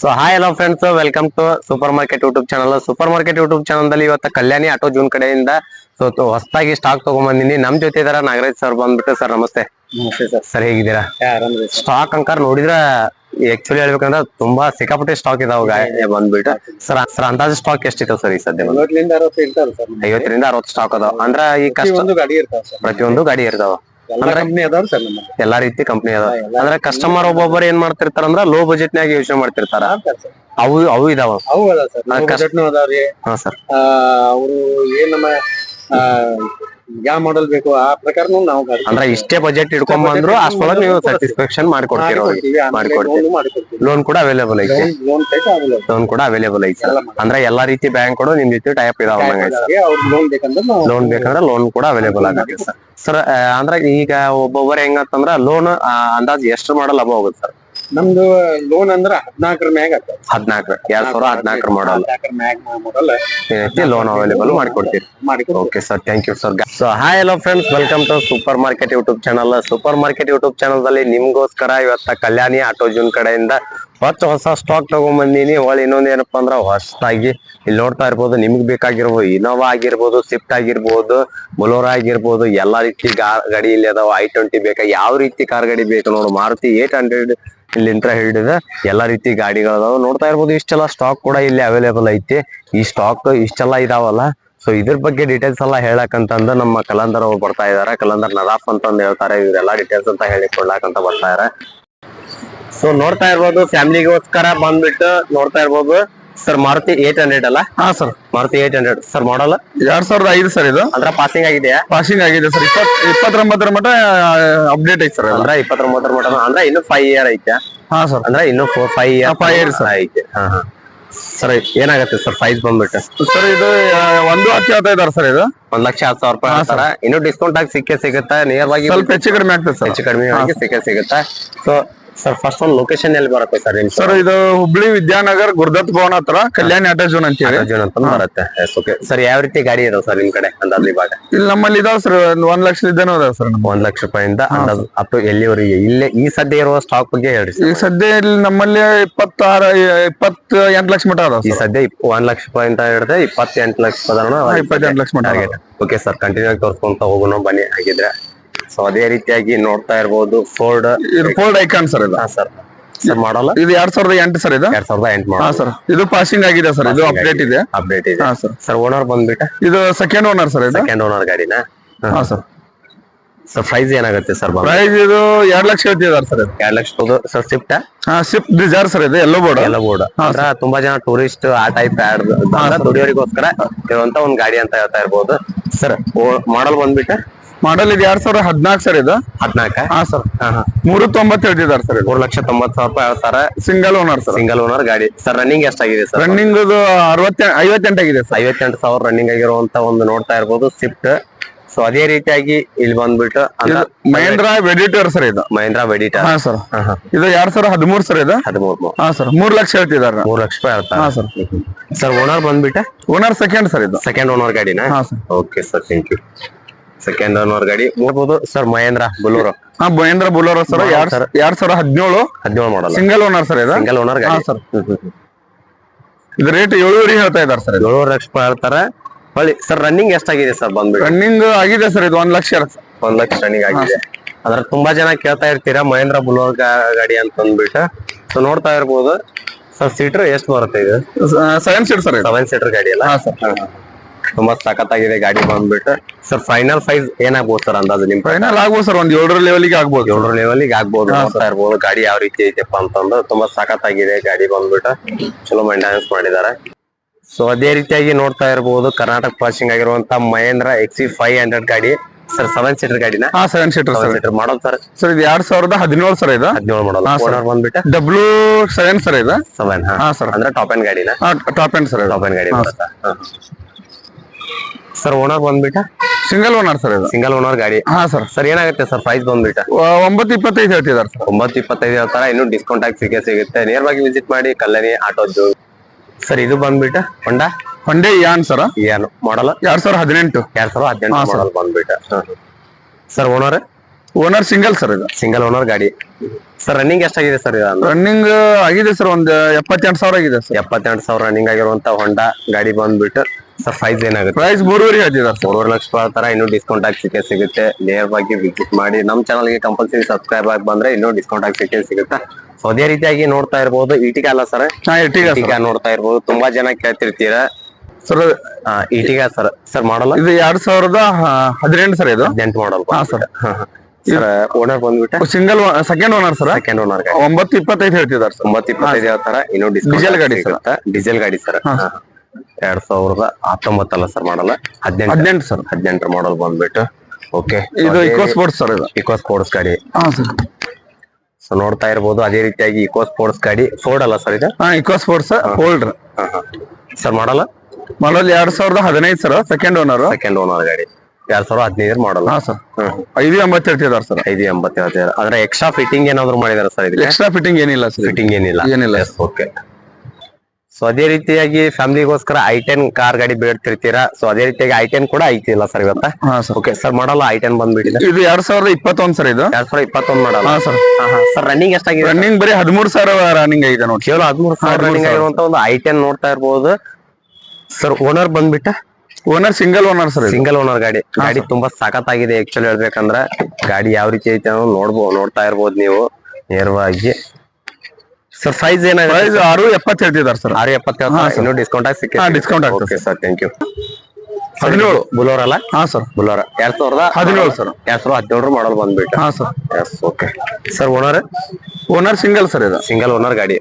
So hi hello friends welcome to supermarket YouTube channel supermarket YouTube channel ದಲ್ಲಿ ಇವತ್ತು Kalyani auto zone ಕಡೆಯಿಂದ so ಹೊಸದಾಗಿ stock ತಗೊಂಡ್ಬಂದಿನಿ ನಮ್ ಜೊತೆ ಇದಾರ ನಾಗರಾಜ್ ಸರ್ ಬಂದ್ಬಿಟ್ಟು. ಸರ್ ನಮಸ್ತೆ. ನಮಸ್ತೆ ಸರ್ ಸರ್ ಹೇಗಿದ್ದೀರಾ? ಸ್ಟಾಕ್ ಅಂಕರ್ ನೋಡಿದ್ರ ಆಕ್ಚುಲಿ ಹೇಳ್ಬೇಕಂದ್ರ ತುಂಬಾ ಸಿಕ್ಕಾಪಟ್ಟೆ ಸ್ಟಾಕ್ ಇದಾವ ಬಂದ್ಬಿಟ್ಟು. ಸರ್ ಸರ್ ಅಂದಾಜು ಸ್ಟಾಕ್ ಎಷ್ಟಿತ್ತು ಸರ್ ಈ ಸದ್ಯ? ಐವತ್ತರಿಂದ ಅರವತ್ತು ಸ್ಟಾಕ್ ಅದಾವ. ಅಂದ್ರ ಈ ಪ್ರತಿಯೊಂದು ಗಾಡಿ ಇರ್ತಾವ. ಎಲ್ಲ ಕಂಪ್ನಿ ಅದಾವ ಸರ್ ನಮ್ಮಲ್ಲಿ. ಎಲ್ಲಾ ರೀತಿ ಕಂಪನಿ ಅದಾವ. ಅಂದ್ರೆ ಕಸ್ಟಮರ್ ಒಬ್ಬೊಬ್ಬರು ಏನ್ ಮಾಡ್ತಿರ್ತಾರ ಅಂದ್ರ ಲೋ ಬಜೆಟ್ ನಾಗ ಯೋಚನೆ ಮಾಡ್ತಿರ್ತಾರ. ಅವು ಅವು ಇದಾವ ಅವು. ಅದಾವ ಸರ್. ಬಜೆಟ್ ಅದಾವ್ರಿ. ಹಾ ಸರ್. ಅವರು ಏನ್ ನಮ್ಮ ಆ, ಯಾವ ಮಾಡಲ್ ಬೇಕು ಆ ಪ್ರಕಾರನು ನಾವು ಗಾಡಿ ಅಂದ್ರ ಇಷ್ಟೇ ಬಜೆಟ್ ಇಟ್ಕೊಂಡ್ ಬಂದ್ರು ಅಷ್ಟೊಳಗೆ ನೀವು ಸ್ಯಾಟಿಸ್ಫ್ಯಾಕ್ಷನ್ ಮಾಡ್ಕೊಡ್ತೀರ ಮಾಡ್ಕೊಡ್ತೀವಿ. ಲೋನ್ ಕೂಡ ಅವೈಲೇಬಲ್ ಐತೆ. ಲೋನ್ ಕೂಡ ಅವೈಲೇಬಲ್ ಐತೆ. ಅಂದ್ರೆ ಎಲ್ಲಾ ರೀತಿ ಬ್ಯಾಂಕ್ ಕೂಡ ನಿಮ್ ಜೊತೆ ಟೈಪ್ ಇದಾವ ಲೋನ್ ಬೇಕಂದ್ರೆ ಲೋನ್ ಬೇಕಂದ್ರೆ ಲೋನ್ ಕೂಡ ಅವೈಲೇಬಲ್ ಆಗುತ್ತೆ ಸರ್. ಸರ್ ಅಂದ್ರೆ ಈಗ ಒಬ್ಬೊಬ್ಬರು ಹೆಂಗಂತಂದ್ರ ಲೋನ್ ಅಂದಾಜ್ ಎಷ್ಟು ಮಾಡಲ್ ಅಬೋ ಹೋಗುತ್ತೆ ಸರ್? ನಮ್ದು ಲೋನ್ ಅಂದ್ರ ಹದಿನಾಲ್ಕರ ಮ್ಯಾಗ ಆಗ್ತದೆ. ಹದಿನಾಲ್ಕು ಎರಡ್ ಸಾವಿರ ಹದಿನಾಲ್ಕರ ಮಾಡಲ್ ಹದಿನಾಲ್ಕರ ಮ್ಯಾಗ ಮಾಡಲ್ ಲೋನ್ ಅವೈಲೇಬಲ್ ಮಾಡ್ಕೊಡ್ತೀರಿ. ಮಾಡಿಕೊಡ್ತೀವಿ. Okay sir thank you sir so hi hello friends welcome to supermarket YouTube channel supermarket YouTube channel ದಲ್ಲಿ ನಿಮ್ಗೋಸ್ಕರ ಇವತ್ತ ಕಲ್ಯಾಣಿ ಆಟೋ ಜೂನ್ ಕಡೆಯಿಂದ ಹೊತ್ತ ಹೊಸ ಸ್ಟಾಕ್ ತಗೊಂಬಂದಿನಿ. ಒಳ್ಳೆ ಇನ್ನೊಂದ್ ಏನಪ್ಪಾ ಅಂದ್ರ ಹೊಸದಾಗಿ ಇಲ್ಲಿ ನೋಡ್ತಾ ಇರ್ಬೋದು. ನಿಮ್ಗ್ ಬೇಕಾಗಿರ್ಬೋದು. ಇನೋವಾ ಆಗಿರ್ಬೋದು ಸ್ವಿಫ್ಟ್ ಆಗಿರ್ಬೋದು ಬೊಲೋರಾ ಆಗಿರ್ಬೋದು ಎಲ್ಲಾ ರೀತಿ ಗಾಡಿ ಇಲ್ಲಿ ಅದಾವ. ಐ ಟ್ವೆಂಟಿ ಬೇಕಾ? ಯಾವ ರೀತಿ ಕಾರ್ ಗಾಡಿ ಬೇಕು ನೋಡು. ಮಾರುತಿ ಏಟ್ ಹಂಡ್ರೆಡ್ ಇಲ್ಲಿಂತ್ರ ಹಿಡಿದ ಎಲ್ಲಾ ರೀತಿ ಗಾಡಿಗಳು ಅದಾವ. ನೋಡ್ತಾ ಇರ್ಬೋದು ಇಷ್ಟೆಲ್ಲ ಸ್ಟಾಕ್ ಕೂಡ ಇಲ್ಲಿ ಅವೈಲೇಬಲ್ ಐತಿ. ಈ ಸ್ಟಾಕ್ ಇಷ್ಟೆಲ್ಲ ಇದಾವಲ್ಲ. ಸೊ ಇದ್ರ ಬಗ್ಗೆ ಡೀಟೇಲ್ಸ್ ಎಲ್ಲ ಹೇಳಕಂತಂದು ನಮ್ಮ ಕಲಂದರ್ ಅವ್ರು ಬರ್ತಾ ಇದಾರೆ. ಕಲಂದರ್ ನದಾಫ್ ಅಂತಂದು ಹೇಳ್ತಾರೆ. ಇವರೆಲ್ಲ ಡೀಟೇಲ್ಸ್ ಅಂತ ಹೇಳಿ ಕೊಡ್ಲಾಕಂತ ಬರ್ತಾ ಇದಾರೆ. ಸೊ ನೋಡ್ತಾ ಇರ್ಬೋದು ಫ್ಯಾಮಿಲಿಗೋಸ್ಕರ ಬಂದ್ಬಿಟ್ಟು ನೋಡ್ತಾ ಇರ್ಬೋದು. ಸರ್ ಮಾರುತಿ ಏಟ್ ಹಂಡ್ರೆಡ್ ಅಲ್ಲ? ಹಾ sir Maruti eight hundred sir model ಎರಡ್ ಸಾವಿರದ ಐದು ಸರ್ ಇದು. ಅಂದ್ರೆ ಪಾಸಿಂಗ್ ಆಗಿದೆಯಾ? ಪಾಸಿಂಗ್ ಆಗಿದೆ ಸರ್ ಇಪ್ಪತ್ ಇಪ್ಪತ್ತೊಂಬತ್ತರ ಮಟ್ಟ ಅಪ್ಡೇಟ್ ಐತಿ ಸರ್ ಅಂದ್ರೆ ಇಪ್ಪತ್ತೊಂಬತ್ತರ ಮಟ್ಟ ಅಂದ್ರೆ ಇನ್ನು ಫೈವ್ ಇಯರ್ ಐತೆ? ಹಾ ಸರ್ ಅಂದ್ರೆ ಇನ್ನು five year five year sir. ಐತೆ. ಹಾ ಹಾ. ಸರ್ ಏನಾಗತ್ತೆ ಸರ್ ಪ್ರೈಸ್ ಬಂದ್ಬಿಟ್ಟು? ಸರ್ ಇದು ಒಂದು ಹತ್ತು ಹೇಳ್ತಾ ಇದಾರೆ ಸರ್ ಇದು. ಒಂದ್ ಲಕ್ಷ ಹತ್ತು ಸಾವಿರ ರೂಪಾಯಿ ಸರ್ ಇನ್ನು ಡಿಸ್ಕೌಂಟ್ ಆಗಿ ಸಿಕ್ಕೇ ಸಿಗುತ್ತೆ? ನಿಯರ್ ಆಗಿ ಸ್ವಲ್ಪ ಹೆಚ್ಚು ಕಡಿಮೆ ಆಗ್ತದೆ ಸರ್ ಹೆಚ್ಚು ಕಡಿಮೆ ಆಗಿ ಸಿಕ್ಕೇ ಸಿಗುತ್ತೆ? ಸೊ ಸರ್ ಫಸ್ಟ್ ಒಂದು ಲೊಕೇಶನ್ ಎಲ್ಲಿ ಬರುತ್ತೆ ಸರ್ ನಿಮ್ ಸರ್ ಇದು ಹುಬ್ಳಿ ವಿದ್ಯಾನಗರ್ ಗುರುದತ್ ಭವನ್ ಹತ್ರ ಕಲ್ಯಾಣಿ ಆಟೋ ಜೋನ್ ಅಂತ ಹೇಳಿ ಜೂನ್ ಅಂತ ಬರುತ್ತೆ. ಓಕೆ ಸರ್ ಯಾವ ರೀತಿ ಗಾಡಿ ಇದಾವೆ ಸರ್ ನಿಮ್ ಕಡೆ ಅಂದಾಜು ಇವಾಗ? ಇಲ್ಲಿ ನಮ್ಮಲ್ಲಿ ಇದಾವ ಸರ್ ಒಂದ್ ಒಂದ್ ಲಕ್ಷ ಅದಾವ ಸರ್ ನಮ್ಮ ಒಂದ್ ಲಕ್ಷ ರೂಪಾಯಿಂದ ಅಂದಾಜು ಅಪ್ ಟು ಎಲ್ಲಿವರೆಗೆ? ಇಲ್ಲೇ ಈ ಸದ್ಯ ಇರುವ ಸ್ಟಾಕ್ ಬಗ್ಗೆ ಹೇಳಿ ಈ ಸದ್ಯ ಇಲ್ಲಿ ನಮ್ಮಲ್ಲಿ ಇಪ್ಪತ್ತಾರ ಇಪ್ಪತ್ ಎಂಟು ಲಕ್ಷ ಮಟ ಅದಾವ ಈ ಸದ್ಯ ಒಂದ್ ಲಕ್ಷ ರೂಪಾಯಿ ಅಂತ ಹಿಡಿದ್ರೆ ಇಪ್ಪತ್ತೆಂಟು ಲಕ್ಷ ಇಪ್ಪತ್ತೆಂಟು ಲಕ್ಷ ಮಟ ಓಕೆ ಸರ್ ಕಂಟಿನ್ಯೂ ಆಗಿ ತೋರ್ಸ್ಕೊಂತ ಹೋಗೋಣ ಬನ್ನಿ. ಹಾಗಿದ್ರೆ ಸೊ ಅದೇ ರೀತಿಯಾಗಿ ನೋಡ್ತಾ ಇರಬಹುದು ಫೋರ್ಡ್ ಇದು ಫೋರ್ಡ್ ಐಕಾನ್ ಸರ್ ಇದು? ಹಾ ಸರ್ ಸರ್ ಮಾಡಲ್ಲ ಇದು ಎರಡ್ ಸಾವಿರದ ಎಂಟು ಸರ್ ಇದು? ಎರಡ್ ಸಾವಿರದ ಎಂಟು ಹಾ ಸರ್ ಇದು ಪಾಸಿಂಗ್ ಆಗಿದೆ ಸರ್ ಇದು ಅಪ್ಡೇಟ್ ಇದೆ. ಅಪ್ಡೇಟ್ ಇದೆ. ಹಾ ಸರ್ ಸರ್ ಓನರ್ ಬಂದ್ಬಿಟ್ಟ? ಇದು ಸೆಕೆಂಡ್ ಓನರ್ ಸರ್ ಇದು? ಸೆಕೆಂಡ್ ಓನರ್ ಗಾಡಿನ? ಹಾ ಸರ್ ಸರ್ ಪ್ರೈಸ್ ಏನಾಗುತ್ತೆ ಸರ್ ಪ್ರೈಸ್ ಇದು ಎರಡ್ ಲಕ್ಷ ಹೇಳ್ತಿದ್ದಾರೆ ಸರ್ ಎರಡ್ ಲಕ್ಷ ಸರ್ ಹಾ ಸ್ವಿಫ್ಟ್ ಡಿಸೈರ್ ಸರ್ ಇದು ಎಲ್ಲೋ ಬೋರ್ಡ್ ಎಲ್ಲ ಬೋರ್ಡ್ ತುಂಬಾ ಜನ ಟೂರಿಸ್ಟ್ ಆ ಟೈಪ್ ದುಡಿಯೋರಿಗೋಸ್ಕರ ಇರುವಂತ ಒಂದ್ ಗಾಡಿ ಅಂತ ಹೇಳ್ತಾ ಇರ್ಬೋದು. ಸರ್ ಮಾಡಲ್ ಬಂದ್ಬಿಟ್ಟು? ಮಾಡಲ್ ಇದು ಎರಡ್ ಸಾವಿರ ಹದಿನಾಲ್ಕು ಸರ್ ಇದು? ಹದ್ನಾಲ್ಕ? ಹಾ ಸರ್. ಮೂರು ತೊಂಬತ್ತು ಹೇಳ್ತಿದಾರೆ ಸರ್ ಇದು. ಮೂರ್ ಲಕ್ಷ ತೊಂಬತ್ ಸಾವಿರ ರೂಪಾಯಿ ಹೇಳ್ತಾರೆ. Single owner sir. Single owner ಗಾಡಿ. ಸರ್ ರನ್ನಿಂಗ್ ಎಷ್ಟಾಗಿದೆ ಸರ್? ರನ್ನಿಂಗ್ ಅರವತ್ತ ಐವತ್ತೆಂಟು ಆಗಿದೆ ಸರ್. ಐವತ್ತೆಂಟು ಸಾವಿರ ರನ್ನಿಂಗ್ ಆಗಿರುವಂತ ಒಂದು ನೋಡ್ತಾ ಇರ್ಬೋದು ಸ್ವಿಫ್ಟ್ ಸೊ ಅದೇ ರೀತಿಯಾಗಿ ಇಲ್ಲಿ ಬಂದ್ಬಿಟ್ಟು ಮಹೇಂದ್ರ ವೆಡಿಟರ್ ಸರ್ ಇದು. ಮಹೇಂದ್ರ ವೆಡಿಟರ್ ಹಾ ಸರ್. ಇದು ಎರಡ್ ಸಾವಿರ ಹದಿಮೂರು ಸರ್ ಇದು. ಹದಿಮೂರು. ಮೂರ್ ಹಾ ಸರ್. ಮೂರ್ ಲಕ್ಷ ಹೇಳ್ತಿದ್ದಾರೆ. ಮೂರ್ ಲಕ್ಷ ರೂಪಾಯಿ ಹೇಳ್ತಾರೆ. ಹಾ ಸರ್. ಸರ್ ಓನರ್ ಬಂದ್ಬಿಟ್ಟು? ಓನರ್ ಸೆಕೆಂಡ್ ಸರ್ ಇದು. ಸೆಕೆಂಡ್ ಓನರ್ ಗಾಡಿನಾ? ಹಾ sir. Okay sir thank you second owner ಗಾಡಿ ನೋಡ್ಬೋದು ಸರ್ ಮಹೇಂದ್ರ ಬುಲೂರು ಹಾ ಮಹೇಂದ್ರ ಬುಲೋರೋ ಸರ್ ಎರಡ್ sir. ಎರಡ್ ಸಾವಿರ ಹದಿನೇಳು ಹದಿನೇಳು ಮಾಡಲ್ಲ ಸಿಂಗಲ್ ಓನರ್ ಸರ್ ಇದು? ಸಿಂಗಲ್ ಓನರ್ ಗಾಡಿ. ಸರ್ ಇದು ರೇಟ್ ಏಳುವರೆ ಹೇಳ್ತಾ ಇದಾರೆ ಸರ್ ಏಳುವರೆ ಲಕ್ಷ ಹೇಳ್ತಾರೆ. ಹೊಳ್ಳಿ ಸರ್ ರನ್ನಿಂಗ್ ಎಷ್ಟಾಗಿದೆ ಸರ್ ಬಂದ್ಬಿಟ್ಟು? ರನ್ನಿಂಗ್ ಆಗಿದೆ ಸರ್ ಇದು ಒಂದ್ ಲಕ್ಷ ಒಂದ್ ಲಕ್ಷ ರನ್ನಿಂಗ್ ಆಗಿದೆ. ಅದ್ರ ತುಂಬಾ ಜನ ಕೇಳ್ತಾ ಇರ್ತೀರಾ ಮಹೇಂದ್ರ ಬುಲೋರ್ ಗಾಡಿ ಅಂತ ಅಂದ್ಬಿಟ್ಟು ಸೊ ನೋಡ್ತಾ ಇರ್ಬೋದು. ಸರ್ ಸೀಟರ್ ಎಷ್ಟು ಬರುತ್ತೆ ಇದು? Seven seater sir seven seater ಗಾಡಿ ಅಲ್ಲ? ಹಾ ಸರ್ ತುಂಬಾ ಸಖತ್ತಾಗಿದೆ ಗಾಡಿ ಬಂದ್ಬಿಟ್ಟು. ಸರ್ ಫೈನಲ್ ಪ್ರೈಸ್ ಏನಾಗ್ಬೋದು ಸರ್ ಅಂದಾಜು ನಿಮ್ ಫೈನಲ್ ಆಗ್ಬೋದು ಸರ್ ಒಂದ್ ಏಳರ ಲೆವೆಲ್ಗೆ ಆಗ್ಬೋದು. ಏಳರ ಲೆವೆಲ್ಗೆ ಆಗ್ಬೋದು ನೋಡ್ತಾ ಇರ್ಬೋದು ಗಾಡಿ ಯಾವ ರೀತಿ ಐತೆಪ್ಪ ಅಂತಂದ್ರೆ ತುಂಬಾ ಸಖತ್ತಾಗಿದೆ ಗಾಡಿ ಬಂದ್ಬಿಟ್ಟು. ಚಲೋ ಮೇಂಟೆನೆನ್ಸ್ ಮಾಡಿದ್ದಾರೆ. ಸೊ ಅದೇ ರೀತಿಯಾಗಿ ನೋಡ್ತಾ ಇರ್ಬೋದು ಕರ್ನಾಟಕ ಪಾಸಿಂಗ್ ಆಗಿರುವಂತ ಮಹೇಂದ್ರ ಎಕ್ಸಿ ಫೈವ್ ಹಂಡ್ರೆಡ್ ಗಾಡಿ. ಸರ್ ಸೆವೆನ್ ಸೀಟರ್ ಗಾಡಿನ? ಹಾ ಸೆವೆನ್ ಸೀಟರ್ ಸೀಟರ್ ಮಾಡೋದು ಸರ್ ಸರ್ ಇದು ಎರಡ್ ಸಾವಿರದ ಹದಿನೇಳು ಸರ್ ಇದು. ಹದಿನೇಳು sir. ಓನರ್ ಬಂದ್ಬಿಟ್ಟು? ಡಬ್ಲ್ಯೂ ಸೆವೆನ್ ಸರ್ ಇದು. ಸೆವೆನ್ ಹಾ. ಸರ್ ಅಂದ್ರೆ ಟಾಪ್ ಎಂಡ್ ಗಾಡಿನ? Top end sir top end ಗಾಡಿ ಸರ್ ಓನರ್ ಬಂದ್ಬಿಟ್ಟ? ಸಿಂಗಲ್ ಓನರ್ ಸರ್ ಇದು. ಸಿಂಗಲ್ ಓನರ್ ಗಾಡಿ. ಹಾ ಸರ್ ಸರ್ ಏನಾಗುತ್ತೆ ಸರ್ ಪ್ರೈಸ್ ಬಂದ್ಬಿಟ್ಟ? ಒಂಬತ್ತು ಇಪ್ಪತ್ತೈದು ಹೇಳ್ತಿದ್ದಾರೆ ಸರ್ ಒಂಬತ್ತು ಇಪ್ಪತ್ತೈದು ಹೇಳ್ತಾರ? ಇನ್ನು ಡಿಸ್ಕೌಂಟ್ ಆಗಿ ಸಿಗೇ ಸಿಗುತ್ತೆ. ನೇರವಾಗಿ ವಿಸಿಟ್ ಮಾಡಿ ಕಲ್ಲನಿ ಆಟೋದ್ದು. ಸರ್ ಇದು ಬಂದ್ಬಿಟ್ಟ? ಹೊಂಡ ಹೊಂಡೆ ಯಾನ್ ಸರ್ ಏನು ಮಾಡಲ್ಲ ಎರಡ್ ಸಾವಿರದ ಹದಿನೆಂಟು. ಎರಡ್ ಸಾವಿರದ ಹದಿನೆಂಟು ಮಾಡಲ್ ಬಂದ್ಬಿಟ್ಟ. Sir owner owner single sir ಇದು. ಸಿಂಗಲ್ ಓನರ್ ಗಾಡಿ. ಸರ್ ರನ್ನಿಂಗ್ ಎಷ್ಟಾಗಿದೆ ಸರ್ ಇದು ರನ್ನಿಂಗ್ ಆಗಿದೆ ಸರ್ ಒಂದ್ ಎಪ್ಪತ್ತೆಂಟು ಸಾವಿರ ಆಗಿದೆ ಸರ್ ಎಪ್ಪತ್ತೆಂಟು ಸಾವಿರ ರನ್ನಿಂಗ್ ಆಗಿರುವಂತ ಹೊಂಡಾ ಗಾಡಿ ಬಂದ್ಬಿಟ್ಟು. ಸರ್ ಪ್ರೈಸ್ ಏನಾಗುತ್ತೆ? ಪ್ರೈಸ್ ಮೂರುವರೆ ಹೇಳ್ತಿದ್ದಾರೆ ಸರ್ ಮೂರುವರೆ ಲಕ್ಷ ತರ ಇನ್ನೂ ಡಿಸ್ಕೌಂಟ್ ಆಗಿ ಸಿಕ್ಕೇ ಸಿಗುತ್ತೆ. ನೇರವಾಗಿ ವಿಸಿಟ್ ಮಾಡಿ. ನಮ್ಮ ಚಾನಲ್ಗೆ ಕಂಪಲ್ಸರಿ ಸಬ್ಸ್ಕ್ರೈಬ್ ಆಗಿ ಬಂದ್ರೆ ಇನ್ನೂ ಡಿಸ್ಕೌಂಟ್ ಆಗಿ ಸಿಕ್ಕೇ ಸಿಗುತ್ತೆ. ಸೊ ಅದೇ ರೀತಿಯಾಗಿ ನೋಡ್ತಾ ಇರ್ಬೋದು. ಈಟಿಗೆ ಅಲ್ಲ ಸರ್ ಹಾ ಇಟ್ಟಿಗೆ ಇಟಿಗ ನೋಡ್ತಾ ಇರ್ಬೋದು. ತುಂಬಾ ಜನ ಕೇಳ್ತಿರ್ತೀರ? ಸರ್ ಆ, ಇಟಿಗ ಸರ್ ಸರ್ ಮಾಡಲ್ಲ? ಇದು ಎರಡ್ ಸಾವಿರದ ಹದಿನೆಂಟು ಸರ್ ಇದು. ಹದಿನೆಂಟು ಮಾಡಲ್ ಹಾ ಸರ್ ಸರ್ ಓನರ್ ಬಂದ್ಬಿಟ್ಟು? Single second owner sir second owner ಒಂಬತ್ತು ಇಪ್ಪತ್ತೈದು ಹೇಳ್ತಿದ್ದಾರೆ ಒಂಬತ್ತು ಇಪ್ಪತ್ತೈದು ಯಾವ ತರ ಇನ್ನೂ Diesel ಗಾಡಿ ಸರ್ ಡೀಸೆಲ್ ಗಾಡಿ ಸರ್ ಹಾ, ಎರಡ್ ಸಾವಿರದ ಹತ್ತೊಂಬತ್ತಲ್ಲ ಸರ್ ಮಾಡಲ್ಲ. ಹದಿನೆಂಟು ಹದಿನೆಂಟು ಸರ್ ಹದಿನೆಂಟರ ಮಾಡಲ್ ಬಂದ್ಬಿಟ್ಟು. ಓಕೆ ಇದು ಇಕೋ ಸ್ಪೋರ್ಟ್ಸ್ ಸರ್ ಇದು. ಇಕೋ ಸ್ಪೋರ್ಟ್ಸ್ ಗಾಡಿ. ಹಾ ಸರ್ ಸೊ ನೋಡ್ತಾ ಇರ್ಬೋದು ಅದೇ ರೀತಿಯಾಗಿ ಇಕೋ ಸ್ಪೋರ್ಟ್ಸ್ ಗಾಡಿ ಫೋರ್ಡ್ ಅಲ್ಲ ಸರ್ ಇದು? ಹಾ eco sports holder sir model? Model ಎರಡ್ ಸಾವಿರದ ಹದಿನೈದು sir second owner second owner ಗಾಡಿ. ಎರಡ್ ಸಾವಿರದ ಹದಿನೈದು ಮಾಡಲ್ಲ ಹಾ ಸರ್ ಐದು ಎಂಬತ್ತು ಹೇಳ್ತಿದ್ದಾರೆ ಸರ್ ಐದು ಎಂಬತ್ತು ಅಂದ್ರೆ ಎಕ್ಸ್ಟ್ರಾ ಫಿಟ್ಟಿಂಗ್ ಏನಾದ್ರು ಮಾಡಿದಾರೆ ಸರ್ ಇದು ಎಕ್ಸ್ಟ್ರಾ ಫಿಟ್ಟಿಂಗ್ ಏನಿಲ್ಲ ಸರ್ ಫಿಟ್ಟಿಂಗ್ ಏನಿಲ್ಲ. ಏನಿಲ್ಲ. ಓಕೆ ಸೊ ಅದೇ ರೀತಿಯಾಗಿ ಫ್ಯಾಮಿಲಿಗೋಸ್ಕರ ಐ ಟೆನ್ ಕಾರ್ ಗಾಡಿ ಬೇಡ್ತಿರ್ತೀರಾ? ಸೊ ಅದೇ ರೀತಿಯಾಗಿ ಐ ಟೆನ್ ಕೂಡ ಐತಿಲ್ಲ ಸರ್ ಇವತ್ತ? ಹಾ ಸರ್. ಓಕೆ ಸರ್ ಮಾಡಲ್ಲ ಐ ಟೆನ್ ಬಂದ್ಬಿಟ್ಟಿದೆ. ಇದು ಎರಡ್ ಸಾವಿರದ ಇಪ್ಪತ್ತೊಂದ್ ಸರ್ ಇದು. ಎರಡ್ ಸಾವಿರದ ಇಪ್ಪತ್ತೊಂದು ಮಾಡಲ್ಲ. ಹಾ ಸರ್. ಸರ್ ರನ್ನಿಂಗ್ ಎಷ್ಟಾಗಿದೆ? ರನ್ನಿಂಗ್ ಬರೀ ಹದಿಮೂರು ಸಾವಿರ ರನ್ನಿಂಗ್ ಆಗಿದೆ ನೋಡಿ. ಕೇವಲ ಹದಿಮೂರು ಸಾವಿರ ರನ್ನಿಂಗ್ ಆಗಿರುವಂತ ಒಂದು ಐ ಟೆನ್ ನೋಡ್ತಾ ಇರ್ಬೋದು. ಸರ್ ಓನರ್ ಬಂದ್ಬಿಟ್ಟ? Owner single owner sir single owner ಗಾಡಿ. ಗಾಡಿ ತುಂಬಾ ಸಖತ್ತಾಗಿದೆ ಆಕ್ಚುಲಿ ಹೇಳ್ಬೇಕಂದ್ರ. ಗಾಡಿ ಯಾವ ರೀತಿ ಐತೆ ಅನ್ನೋದು ನೋಡ್ಬೋದು ನೋಡ್ತಾ ಇರ್ಬೋದು ನೀವು. ನೇರವಾಗಿ. ಸರ್ ಪ್ರೈಸ್ ಪ್ರೈಸ್ ಏನಾಗಿದೆ ಆರು ಎಪ್ಪತ್ತು ಹೇಳ್ತಿದ್ದಾರೆ ಸರ್ ಆರು ಎಪ್ಪತ್ತೇಳು ಹಾ, sir. ಇನ್ನೂ ಡಿಸ್ಕೌಂಟ್ ಆಗಿ ಸಿಕ್ಕಿ ಹಾ, discount okay sir thank you ಹದಿನೇಳು. ಬುಲೋರ್ ಅಲ್ಲ? ಹಾ ಸರ್ ಬುಲೋರ. ಎರಡ್ ಸಾವಿರದ ಹದಿನೇಳು sir. ಎರಡ್ ಸಾವಿರದ ಹದಿನೇಳು ಮಾಡಲ್ ಬಂದ್ಬಿಟ್ಟು. ಹಾ sir yes okay sir owner owner single sir ಇದು. ಸಿಂಗಲ್ ಓನರ್ ಗಾಡಿ.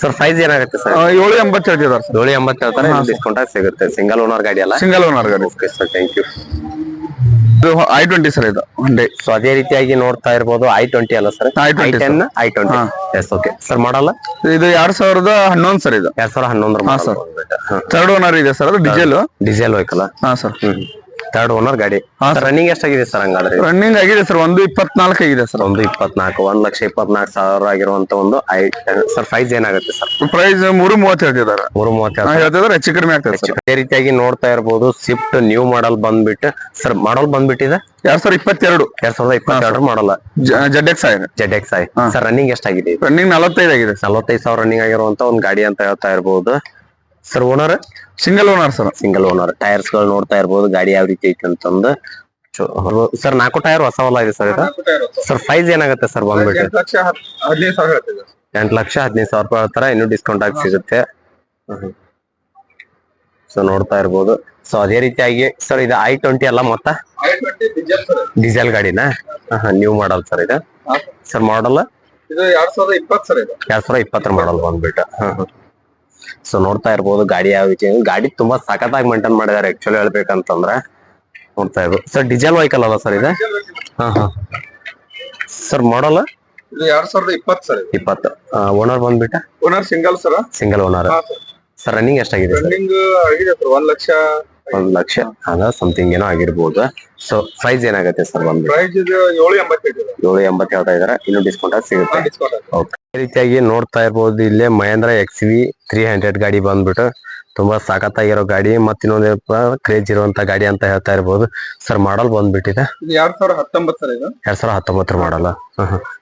ಸರ್ ಪ್ರೈಸ್ ಏನಾಗುತ್ತೆ ಸರ್ ಆ, ಏಳು ಎಂಬತ್ತು ಹೇಳ್ತಿದ್ದಾರೆ ಸರ್ ಏಳು ಎಂಬತ್ತು ಹೇಳ್ತಾರೆ ಡಿಸ್ಕೌಂಟ್ ಆಗಿ ಸಿಗುತ್ತೆ. ಸಿಂಗಲ್ ಓನರ್ ಗಾಡಿ ಅಲ್ಲ? ಸಿಂಗಲ್ ಓನರ್ ಗಾಡಿ. ಓಕೆ ಸರ್ ಥ್ಯಾಂಕ್ ಯು ಇದು ಐ ಟ್ವೆಂಟಿ ಸರ್ ಇದು ಒಂದೇ ಸೊ ಅದೇ ರೀತಿಯಾಗಿ ನೋಡ್ತಾ ಇರ್ಬೋದು ಐ ಟ್ವೆಂಟಿ ಅಲ್ಲ sir? I I20 ten i twenty. Yes okay sir ಮಾಡಲ್ಲ? ಇದು ಎರಡ್ ಸಾವಿರದ ಹನ್ನೊಂದು ಸರ್ ಇದು. ಎರಡ್ ಸಾವಿರದ ಹನ್ನೊಂದರ ಹಾ, sir. ಥರ್ಡ್ ಓನರ್ ಇದೆ ಸರ್ ಅದು ಡೀಸೆಲ್ ಡೀಸೆಲ್ ವೆಹಿಕಲ್ ಹಾ ಸರ್. ಥರ್ಡ್ ಓನರ್ ಗಾಡಿ. ರನ್ನಿಂಗ್ ಎಷ್ಟಾಗಿದೆ ಸರ್ ಹಂಗಾದ್ರೆ? ರನ್ನಿಂಗ್ ಆಗಿದೆ ಸರ್ ಒಂದು ಇಪ್ಪತ್ನಾಲ್ಕು ಆಗಿದೆ ಸರ್ ಒಂದು ಇಪ್ಪತ್ನಾಲ್ಕು ಒಂದ್ ಲಕ್ಷ ಇಪ್ಪತ್ನಾಲ್ಕು ಸಾವಿರ ಆಗಿರುವಂತ ಒಂದು ಐ ಸರ್ ಪ್ರೈಸ್ ಏನಾಗುತ್ತೆ ಸರ್ ಪ್ರೈಸ್ ಮೂರು ಮೂವತ್ತು ಹೇಳ್ತಿದ್ದಾರೆ. ಮೂರು ಮೂವತ್ತು ಹೇಳ್ತಿದ್ರೆ ಹೆಚ್ಚು ಕಡಿಮೆ ಆಗ್ತದೆ ಸರ್ ಅದೇ ರೀತಿಯಾಗಿ ನೋಡ್ತಾ ಇರ್ಬೋದು ಸ್ವಿಫ್ಟ್ ನ್ಯೂ ಮಾಡಲ್ ಬಂದ್ಬಿಟ್ಟು ಸರ್ ಮಾಡಲ್ ಬಂದ್ಬಿಟ್ಟಿದೆ? ಎರಡ್ ಸಾವಿರದ ಇಪ್ಪತ್ತೆರಡು. ಎರಡ್ ಸಾವಿರದ ಇಪ್ಪತ್ತೆರಡು ಮಾಡಲ್ಲ ಜೆಡ್ ಎಕ್ಸ್ ಆಗಿದೆ. Z X I sir running ಎಷ್ಟಾಗಿದೆ? ರನ್ನಿಂಗ್ ನಲವತ್ತೈದು ಆಗಿದೆ ನಲವತ್ತೈದು ಸಾವಿರ ರನ್ನಿಂಗ್ ಆಗಿರುವಂತ ಒಂದು ಗಾಡಿ ಅಂತ ಹೇಳ್ತಾ ಇರ್ಬೋದು. Sir owner single owner sir single owner ಟೈರ್ಸ್ಗಳು ನೋಡ್ತಾ ಇರ್ಬೋದು ಗಾಡಿ ಯಾವ ರೀತಿ ಐತೆ ಅಂತಂದು. ಸರ್ ನಾಲ್ಕು ಟೈರ್ ಹೊಸ ಹೊಲ ಇದೆ ಸರ್ ಇದು? ಸರ್ ಪ್ರೈಸ್ ಏನಾಗುತ್ತೆ ಸರ್ ಬಂದ್ಬಿಟ್ಟು? ಎಂಟು ಲಕ್ಷ ಹದಿನೈದು ಸಾವಿರ ರೂಪಾಯಿ ಹೇಳ್ತಾರೆ ಇನ್ನೂ ಡಿಸ್ಕೌಂಟ್ ಆಗಿ ಸಿಗುತ್ತೆ. ಸೊ ನೋಡ್ತಾ ಇರ್ಬೋದು. ಸೊ ಅದೇ ರೀತಿಯಾಗಿ ಸರ್ ಇದು ಐ ಟ್ವೆಂಟಿ ಅಲ್ಲ ಮೊತ್ತ? ಡೀಸೆಲ್ ಗಾಡಿನಾ? ನ್ಯೂ ಮಾಡಲ್ ಸರ್ ಇದು? ಸರ್ ಮಾಡಲ್ ಎರಡ್ ಸಾವಿರದ ಇಪ್ಪತ್ತರ ಮಾಡಲ್ ಬಂದ್ಬಿಟ್ಟು. ಸೊ ನೋಡ್ತಾ ಇರ್ಬೋದು ಗಾಡಿ ಯಾವ ರೀತಿ ಗಾಡಿ ತುಂಬಾ ಸಖತ್ತಾಗಿ ಮೇಂಟೈನ್ ಮಾಡಿದ್ದಾರೆ ಆಕ್ಚುಲಿ ಹೇಳ್ಬೇಕಂತಂದ್ರೆ. ನೋಡ್ತಾ ಇರ್ಬೋದು. ಸರ್ ಡೀಸೆಲ್ ವೆಹಿಕಲ್ ಅಲ್ಲ ಸರ್ ಇದೆ? ಹಾ ಹಾ. ಸರ್ ಮಾಡಲ್ ಇದು ಎರಡ್ ಸಾವಿರದ ಇಪ್ಪತ್ತು ಸರ್ ಇಪ್ಪತ್ತು. ಓನರ್ ಬಂದ್ಬಿಟ್ಟ? Owner single sir? Single owner sir running ಎಷ್ಟಾಗಿದೆ ರನ್ನಿಂಗ್ ಆಗಿದೆ ಸರ್ ಒಂದ್ ಲಕ್ಷ ಒಂದ್ ಲಕ್ಷ. ಅದ ಸಮಥಿಂಗ್ ಏನೋ ಆಗಿರ್ಬೋದು. ಸೊ ಪ್ರೈಸ್ ಏನಾಗುತ್ತೆ ಸರ್ ಒಂದು ಪ್ರೈಸ್ ಇದು ಏಳು ಎಂಬತ್ತೈದು ಏಳು ಎಂಬತ್ತು ಹೇಳ್ತಾ ಇದಾರೆ ಇನ್ನು ಡಿಸ್ಕೌಂಟ್ ಸಿಗುತ್ತೆ? ಓಕೆ ರೀತಿಯಾಗಿ ನೋಡ್ತಾ ಇರ್ಬೋದು. ಇಲ್ಲೇ Mahindra X V three hundred ಗಾಡಿ ಬಂದ್ಬಿಟ್ಟು ತುಂಬಾ ಸಾಕತ್ತಾಗಿರೋ ಗಾಡಿ ಮತ್ತ ಇನ್ನೊಂದು ಕ್ರೇಜ್ ಇರುವಂತ ಗಾಡಿ ಅಂತ ಹೇಳ್ತಾ ಇರ್ಬೋದು. ಸರ್ ಮಾಡಲ್ ಬಂದ್ಬಿಟ್ಟಿದೆ. ಎರಡ್ ಸಾವಿರದ ಹತ್ತೊಂಬತ್ತು ಸರ್ ಇದು? ಎರಡ್ ಸಾವಿರದ ಹತ್ತೊಂಬತ್ತರ ಮಾಡಲ್ಲ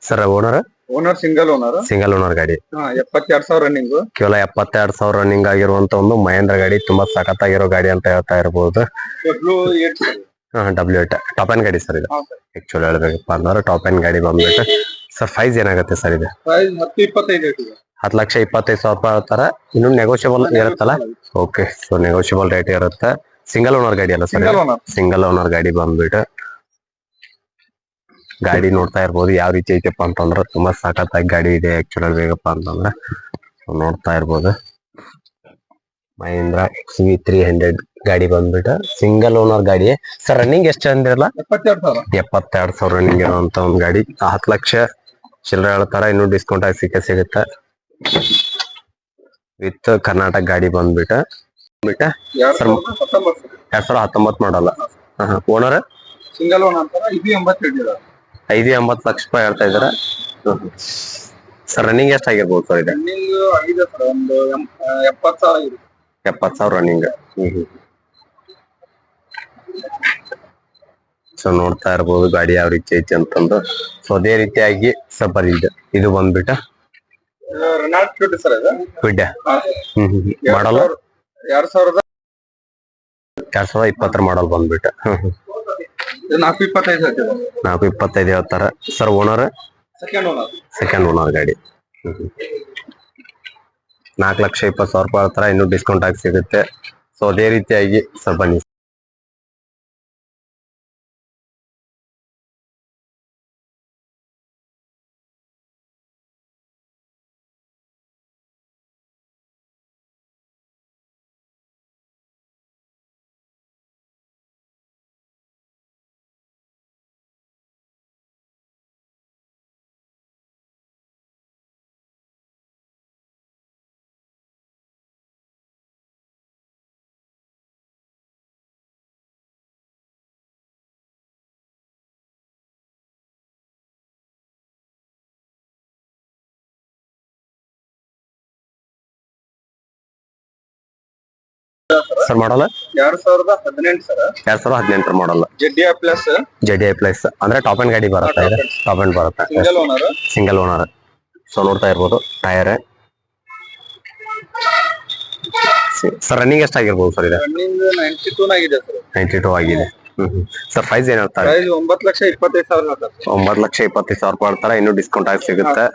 sir owner owner single owner single owner ಗಾಡಿ. ಎಪ್ಪತ್ತೆರಡು ಸಾವಿರ ರನ್ನಿಂಗ್ ಕೇವಲ ಎಪ್ಪತ್ತೆರಡು ಸಾವಿರ ರನ್ನಿಂಗ್ ಆಗಿರುವಂತ ಒಂದು ಮಹೇಂದ್ರ ಗಾಡಿ ತುಂಬಾ ಸಖತ್ತಾಗಿರೋ ಗಾಡಿ ಅಂತ ಹೇಳ್ತಾ ಇರಬಹುದು W eight eight top end ಗಾಡಿ ಸರ್ ಇದು. ಆಕ್ಚುಲಿ ಹೇಳ್ಬೇಕಪ್ಪ ಅಂದ್ರೆ ಟಾಪ್ ಎನ್ ಗಾಡಿ ಬಂದ್ಬಿಟ್ಟು. ಸರ್ ಪ್ರೈಸ್ ಏನಾಗುತ್ತೆ ಸರ್ ಇದು? ಪ್ರೈಸ್ ಹತ್ತು ಇಪ್ಪತ್ತೈದು ಹೇಳ್ತಿದೆ ಹತ್ತು ಲಕ್ಷ ಇಪ್ಪತ್ತೈದು ಸಾವಿರ ರೂಪಾಯಿ ಆತರ ಇನ್ನು ನೆಗೋಷಿಯಬಲ್ ಇರುತ್ತಲ್ಲ? ಓಕೆ ಸೊ ನೆಗೋಷಿಯಬಲ್ ರೇಟ್ ಇರುತ್ತೆ. ಸಿಂಗಲ್ ಓನರ್ ಗಾಡಿ ಅಲ್ಲ ಸರ್ ಸಿಂಗಲ್ ಓನರ್ ಗಾಡಿ ಬಂದ್ಬಿಟ್ಟು. ಗಾಡಿ ನೋಡ್ತಾ ಇರ್ಬೋದು ಯಾವ ರೀತಿ ಐತಪ್ಪ ಅಂತಂದ್ರೆ ತುಂಬಾ ಸಖತ್ತಾಗಿ ಗಾಡಿ ಇದೆ ಆಕ್ಚುಲಿ ಬೇಕಪ್ಪ ಅಂತಂದ್ರೆ. ನೋಡ್ತಾ ಇರ್ಬೋದು. Mahindra X V three hundred ಗಾಡಿ ಬಂದ್ಬಿಟ್ಟು ಸಿಂಗಲ್ ಓನರ್ ಗಾಡಿ ಸರ್ ರನ್ನಿಂಗ್ ಎಷ್ಟು ಅಂದಿರಲ್ಲ ಎಪ್ಪತ್ತೆರಡು ಸಾವಿರ. ಎಪ್ಪತ್ತೆರಡು ಸಾವಿರ ರನ್ನಿಂಗ್ ಇರುವಂತ ಒಂದು ಗಾಡಿ. ಹತ್ತು ಲಕ್ಷ ಚಿಲ್ಲರೆ ಹೇಳ್ತಾರ ಇನ್ನೂ ಡಿಸ್ಕೌಂಟ್ ಆಗಿ ಸಿಕ್ಕ ಸಿಗುತ್ತೆ. ವಿತ್ ಕರ್ನಾಟಕ ಗಾಡಿ ಬಂದ್ಬಿಟ್ಟ ಬಿಟ್ಟ ಎರಡ್ ಸಾವಿರ ಹತ್ತೊಂಬತ್ ಮಾಡಲ್ಲ ಓನರ್ ಸಿಂಗಲ್ ಓನರ್ ಇದು ಐದು ಎಂಬತ್ತು ಲಕ್ಷ ರೂಪಾಯಿ ಹೇಳ್ತಾ ಇದಾರ ಸರ್ ರನ್ನಿಂಗ್ ಸರ್ ಇದೆ? ರನ್ನಿಂಗ್ ಆಗಿದೆ ಸರ್ ಸಾವಿರ ಎಪ್ಪತ್ತು ಸಾವಿರ ರನ್ನಿಂಗ್ ಸೊ ನೋಡ್ತಾ ಇರ್ಬೋದು ಗಾಡಿ ಯಾವ ರೀತಿ ಐತಿ ಅಂತಂದು. ಸೊ ಅದೇ ರೀತಿಯಾಗಿ ಸ್ವಲ್ಪ ಇದು. ಇದು ಬಂದ್ಬಿಟ್ಟು ಕ್ವಿಡ್ ಹ್ಮ್ ಹ್ಮ್ ಮಾಡಲ್ಲ ಎರಡ್ ಸಾವಿರದ ಎರಡ್ ಸಾವಿರದ ಇಪ್ಪತ್ತರ ಮಾಡಲ್ ಬಂದ್ಬಿಟ್ಟು. ಹ್ಮ್ ಹ್ಮ್. ಇದು ನಾಲ್ಕು ಇಪ್ಪತ್ತೈದು ಹೇಳ್ತಾರ. Sir owner second owner second owner ಗಾಡಿ. ನಾಲ್ಕು ಲಕ್ಷ ಇಪ್ಪತ್ತು ಸಾವಿರ ರೂಪಾಯಿ ಹೇಳ್ತಾರ. ಇನ್ನು ಡಿಸ್ಕೌಂಟ್ ಆಗಿ ಸಿಗುತ್ತೆ. ಸೊ ಅದೇ ರೀತಿಯಾಗಿ ಸರ್ ಬನ್ನಿ ಸರ್ ಮಾಡಲ್ಲ? ಎರಡ್ ಸಾವಿರದ ಹದಿನೆಂಟು ಸರ್. ಎರಡ್ ಸಾವಿರದ ಹದಿನೆಂಟರ ಮಾಡಲ್ಲ ಜೆಡ್ ಪ್ಲಸ್ ಜೆಡಿ ಪ್ಲಸ್ ಅಂದ್ರೆ ಟಾಪ್ ಅಂಡ್ ಗಾಡಿ ಬರುತ್ತೆ ಇದು. ಟಾಪ್ ಅಂಡ್ ಬರುತ್ತೆ. Single owner single owner so ನೋಡ್ತಾ ಇರ್ಬೋದು. ಟೈರ್ ಸರ್ ರನ್ನಿಂಗ್ ಎಷ್ಟಾಗಿರ್ಬೋದು ಸರ್ ಇದು? ರನ್ನಿಂಗ್ ನೈಂಟಿ ಟೂ ಆಗಿದೆ ಸರ್. ನೈಂಟಿ ಟೂ ಆಗಿದೆ ಸರ್ ಪ್ರೈಸ್ ಏನ್ ಹೇಳ್ತಾರೆ? ಒಂಬತ್ತು ಲಕ್ಷ ಇಪ್ಪತ್ತೈದು ಸಾವಿರ ಒಂಬತ್ತು ಲಕ್ಷ ಇಪ್ಪತ್ತೈದು ಸಾವಿರ ರೂಪಾಯಿ ಹೇಳ್ತಾರೆ. ಇನ್ನೂ ಡಿಸ್ಕೌಂಟ್ ಆಗಿ ಸಿಗುತ್ತೆ.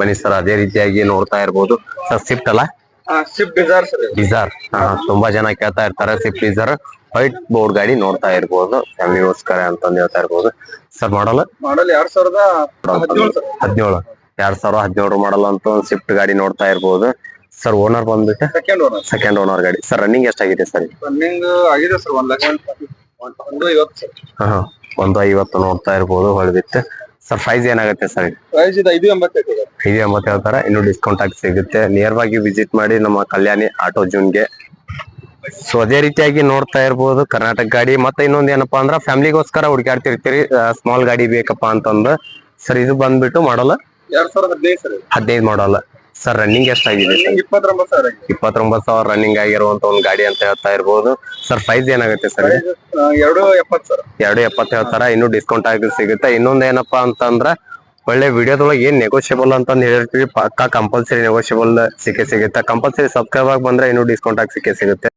ಬನ್ನಿ ಸರ್ ಅದೇ ರೀತಿಯಾಗಿ ನೋಡ್ತಾ ಇರ್ಬೋದು. ಸರ್ ಸ್ವಿಫ್ಟ್ ಅಲ್ಲ? ಸ್ವಿಫ್ಟ್ ಡಿಸೈರ್ ಸರ್ ಇದು. ಡಿಸರ್ ತುಂಬಾ ಜನ ಕೇಳ್ತಾ ಇರ್ತಾರೆ ಸ್ವಿಫ್ಟ್ ಡಿಸರ್ ವೈಟ್ ಬೋರ್ಡ್ ಗಾಡಿ ನೋಡ್ತಾ ಇರ್ಬೋದು. ಫ್ಯಾಮಿಲಿಗೋಸ್ಕರ ಅಂತ ಹೇಳ್ತಾ ಇರ್ಬೋದು. ಸರ್ ಮಾಡಲ್ಲ ಮಾಡಲ್ ಎರಡ್ ಸಾವಿರದ ಹದಿನೇಳು ಸರ್. ಹದಿನೇಳು. ಎರಡ್ ಸಾವಿರ ಹದಿನೇಳು ಮಾಡಲ್ ಅಂತ ಒಂದು ಸ್ವಿಫ್ಟ್ ಗಾಡಿ ನೋಡ್ತಾ ಇರ್ಬೋದು. ಸರ್ ಓನರ್ ಬಂದ್ಬಿಟ್ಟು? ಸೆಕೆಂಡ್ ಓನರ್ ಸೆಕೆಂಡ್ ಓನರ್ ಗಾಡಿ. ಸರ್ ರನ್ನಿಂಗ್ ಎಷ್ಟಾಗಿದೆ ಸರ್ ರನ್ನಿಂಗ್ ಆಗಿದೆ ಸರ್ ಒಂದ್ ಲಕ್ಷ ಒಂದು ಸರ್. ಒಂದು ಐವತ್ತು ನೋಡ್ತಾ ಇರ್ಬೋದು ಹೊಳ್ಬಿತ್ತು ಸರ್ ಪ್ರೈಸ್ ಏನಾಗುತ್ತೆ ಸರ್ ಪ್ರೈಸ್ ಇದು ಐದು ಎಂಬತ್ತೈದು. ಐದು ಎಂಬತ್ತು ಹೇಳ್ತಾರೆ ಇನ್ನು ಡಿಸ್ಕೌಂಟ್ ಆಗಿ ಸಿಗುತ್ತೆ. ನಿಯರ್ ಆಗಿ ವಿಸಿಟ್ ಮಾಡಿ ನಮ್ಮ ಕಲ್ಯಾಣಿ ಆಟೋ ಜೂನ್ಗೆ ಸೊ ಅದೇ ರೀತಿಯಾಗಿ ನೋಡ್ತಾ ಇರ್ಬೋದು ಕರ್ನಾಟಕ ಗಾಡಿ. ಮತ್ತೆ ಇನ್ನೊಂದ್ ಏನಪ್ಪಾ ಅಂದ್ರೆ ಫ್ಯಾಮಿಲಿಗೋಸ್ಕರ ಹುಡುಕಾಡ್ತಿರ್ತೀರಿ ಸ್ಮಾಲ್ ಗಾಡಿ ಬೇಕಪ್ಪ ಅಂತಂದ್ರೆ ಸರ್ ಇದು ಬಂದ್ಬಿಟ್ಟು ಮಾಡಲ್ಲ. ಹದಿನೈದು ಮಾಡಲ್ಲ ಸರ್ ರನ್ನಿಂಗ್ ಎಷ್ಟಾಗಿದೆ? ಸರ್ ಇಪ್ಪತ್ತೊಂಬತ್ತು ಸಾವಿರ ಆಗಿದೆ. ಇಪ್ಪತ್ತೊಂಬತ್ತು ಸಾವಿರ ರನ್ನಿಂಗ್ ಆಗಿರುವಂತ ಒಂದು ಗಾಡಿ ಅಂತ ಹೇಳ್ತಾ ಇರ್ಬೋದು. ಸರ್ ಪ್ರೈಸ್ ಏನಾಗುತ್ತೆ ಸರ್ ಆ, ಎರಡು ಎಪ್ಪತ್ತು ಸರ್ ಎರಡು ಎಪ್ಪತ್ತು ಹೇಳ್ತಾರ ಇನ್ನು ಡಿಸ್ಕೌಂಟ್ ಆಗಿ ಸಿಗುತ್ತೆ. ಇನ್ನೊಂದ್ ಏನಪ್ಪಾ ಅಂತಂದ್ರ ಒಳ್ಳೆ ವಿಡಿಯೋದೊಳಗೆ ಏನ್ ನೆಗೋಷಿಯಬಲ್ ಅಂತಂದ್ ಹೇಳ್ತೀವಿ ಪಕ್ಕಾ ಕಂಪಲ್ಸರಿ ನೆಗೋಷಿಯಬಲ್ ಸಿಕ್ಕೇ ಸಿಗುತ್ತೆ. ಕಂಪಲ್ಸರಿ ಸಬ್ಸ್ಕ್ರೈಬ್ ಆಗಿ ಬಂದ್ರೆ ಇನ್ನು ಡಿಸ್ಕೌಂಟ್ ಆಗಿ ಸಿಕ್ಕೇ ಸಿಗುತ್ತೆ.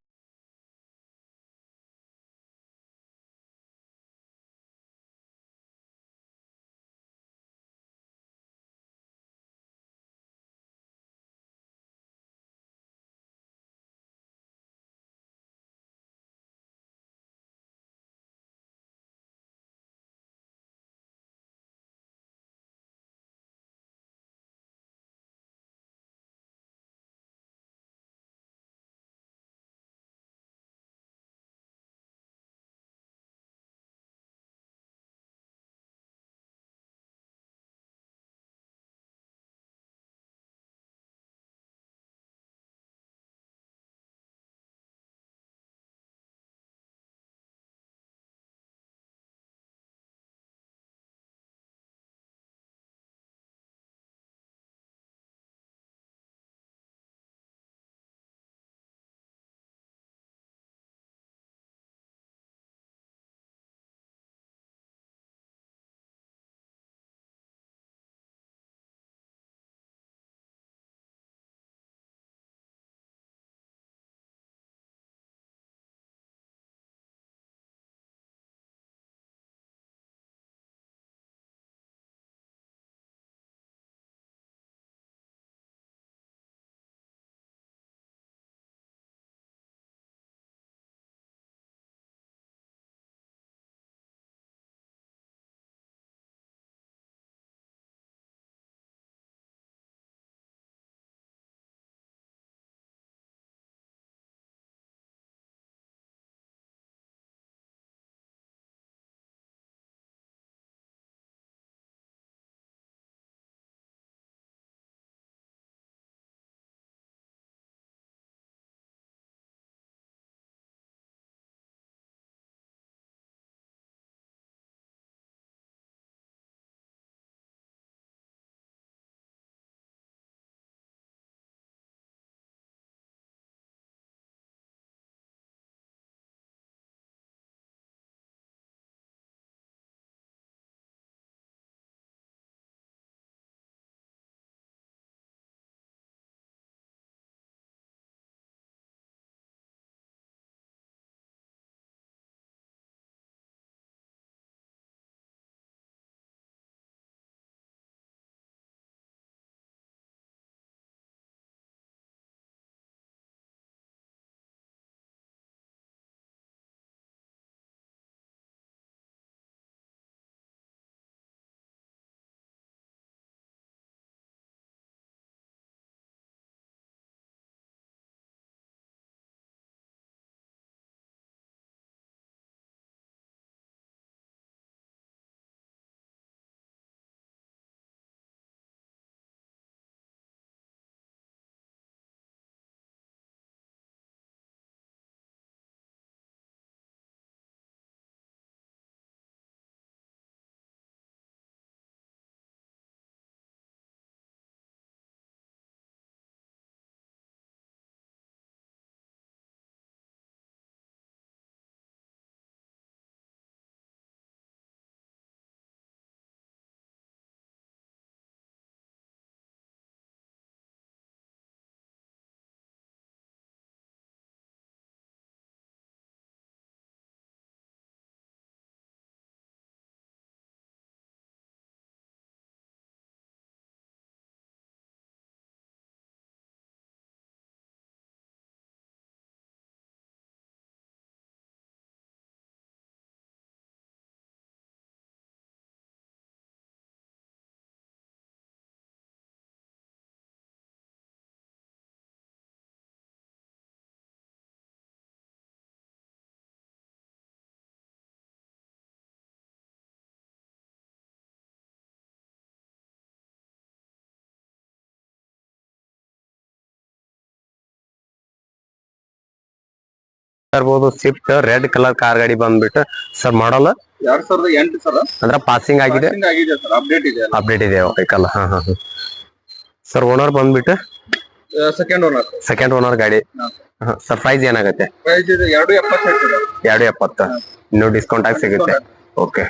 ಇರ್ಬೋದು ಸ್ವಿಫ್ಟ್ ರೆಡ್ ಕಲರ್ ಕಾರ್ ಗಾಡಿ ಬಂದ್ಬಿಟ್ಟು. ಸರ್ ಮಾಡಲ್ ಎರಡ್ ಸಾವಿರದ ಎಂಟು ಸರ್. ಅಂದ್ರೆ ಪಾಸಿಂಗ್ ಆಗಿದೆ? ಅಪ್ಡೇಟ್ ಇದೆ ಅಪ್ಡೇಟ್ ಇದೆ ವೆಹಿಕಲ್ ಹಾ ಹಾ ಸರ್ ಓನರ್ ಬಂದ್ಬಿಟ್ಟು? ಸೆಕೆಂಡ್ ಓನರ್ ಸೆಕೆಂಡ್ ಓನರ್ ಗಾಡಿ. ಸರ್ ಪ್ರೈಸ್ ಏನಾಗುತ್ತೆ? ಎರಡು ಎಪ್ಪತ್ತು. ಇನ್ನೂ ಡಿಸ್ಕೌಂಟ್ ಆಗಿ ಸಿಗುತ್ತೆ. ಓಕೆ